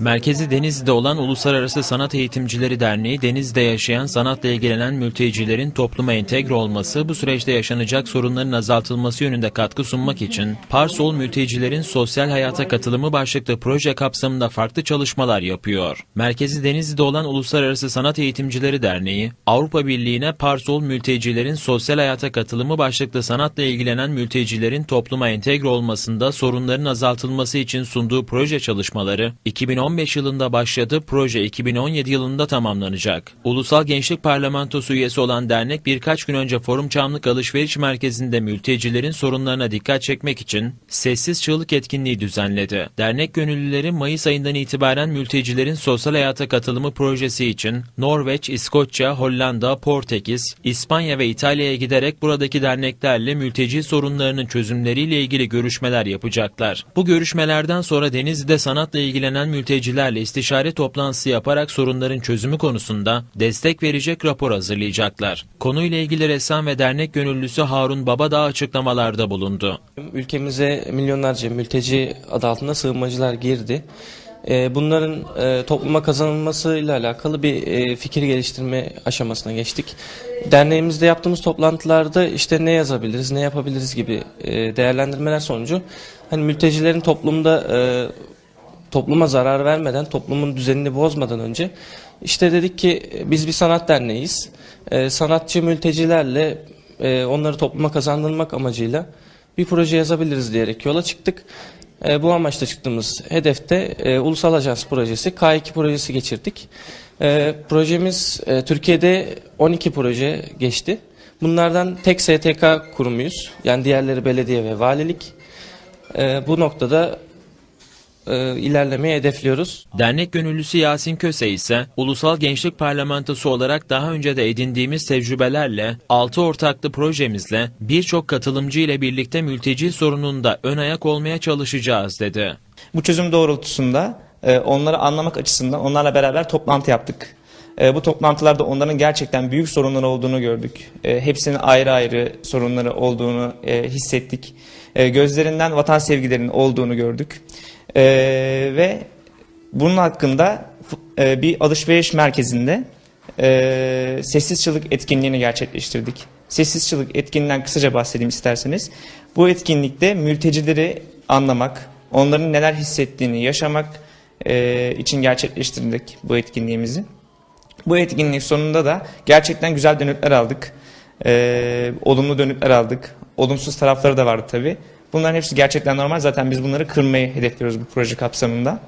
Merkezi Denizli'de olan Uluslararası Sanat Eğitimcileri Derneği, Denizli'de yaşayan sanatla ilgilenen mültecilerin topluma entegre olması, bu süreçte yaşanacak sorunların azaltılması yönünde katkı sunmak için Parsol Mültecilerin Sosyal Hayata Katılımı başlıklı proje kapsamında farklı çalışmalar yapıyor. Merkezi Denizli'de olan Uluslararası Sanat Eğitimcileri Derneği, Avrupa Birliği'ne Parsol Mültecilerin Sosyal Hayata Katılımı başlıklı sanatla ilgilenen mültecilerin topluma entegre olmasında sorunların azaltılması için sunduğu proje çalışmaları 2015 yılında başladı, proje 2017 yılında tamamlanacak. Ulusal Gençlik Parlamentosu üyesi olan dernek birkaç gün önce Forum Çamlık Alışveriş Merkezi'nde mültecilerin sorunlarına dikkat çekmek için Sessiz Çığlık etkinliği düzenledi. Dernek gönüllüleri Mayıs ayından itibaren mültecilerin sosyal hayata katılımı projesi için Norveç, İskoçya, Hollanda, Portekiz, İspanya ve İtalya'ya giderek buradaki derneklerle mülteci sorunlarının çözümleriyle ilgili görüşmeler yapacaklar. Bu görüşmelerden sonra Denizli'de sanatla ilgilenen mültecilerle istişare toplantısı yaparak sorunların çözümü konusunda destek verecek rapor hazırlayacaklar. Konuyla ilgili ressam ve dernek gönüllüsü Harun Babadağ açıklamalarda bulundu. Ülkemize milyonlarca mülteci adı altında sığınmacılar girdi. Ee, Bunların e, topluma kazanılmasıyla alakalı bir e, fikir geliştirme aşamasına geçtik. Derneğimizde yaptığımız toplantılarda işte ne yazabiliriz, ne yapabiliriz gibi e, değerlendirmeler sonucu hani mültecilerin toplumda e, topluma zarar vermeden, toplumun düzenini bozmadan önce işte dedik ki biz bir sanat derneğiyiz. E, sanatçı mültecilerle e, onları topluma kazandırmak amacıyla bir proje yazabiliriz diyerek yola çıktık. E, bu amaçla çıktığımız hedefte e, Ulusal Ajans projesi, K2 projesi geçirdik. E, projemiz e, Türkiye'de 12 proje geçti. Bunlardan tek STK kurumuyuz. Yani diğerleri belediye ve valilik. E, bu noktada e, ilerlemeyi hedefliyoruz. Dernek gönüllüsü Yasin Köse ise Ulusal Gençlik Parlamentosu olarak daha önce de edindiğimiz tecrübelerle 6 ortaklı projemizle birçok katılımcı ile birlikte mülteci sorununda ön ayak olmaya çalışacağız dedi. Bu çözüm doğrultusunda e, onları anlamak açısından onlarla beraber toplantı yaptık. E, bu toplantılarda onların gerçekten büyük sorunları olduğunu gördük. E, hepsinin ayrı ayrı sorunları olduğunu e, hissettik. E, gözlerinden vatan sevgilerinin olduğunu gördük. E, ve bunun hakkında e, bir alışveriş merkezinde e, sessiz çığlık etkinliğini gerçekleştirdik. Sessiz çığlık etkinliğinden kısaca bahsedeyim isterseniz. Bu etkinlikte mültecileri anlamak, onların neler hissettiğini yaşamak e, için gerçekleştirdik bu etkinliğimizi. Bu etkinlik sonunda da gerçekten güzel dönütler aldık. E, olumlu dönütler aldık. Olumsuz tarafları da vardı tabii. Bunların hepsi gerçekten normal. Zaten biz bunları kırmayı hedefliyoruz bu proje kapsamında.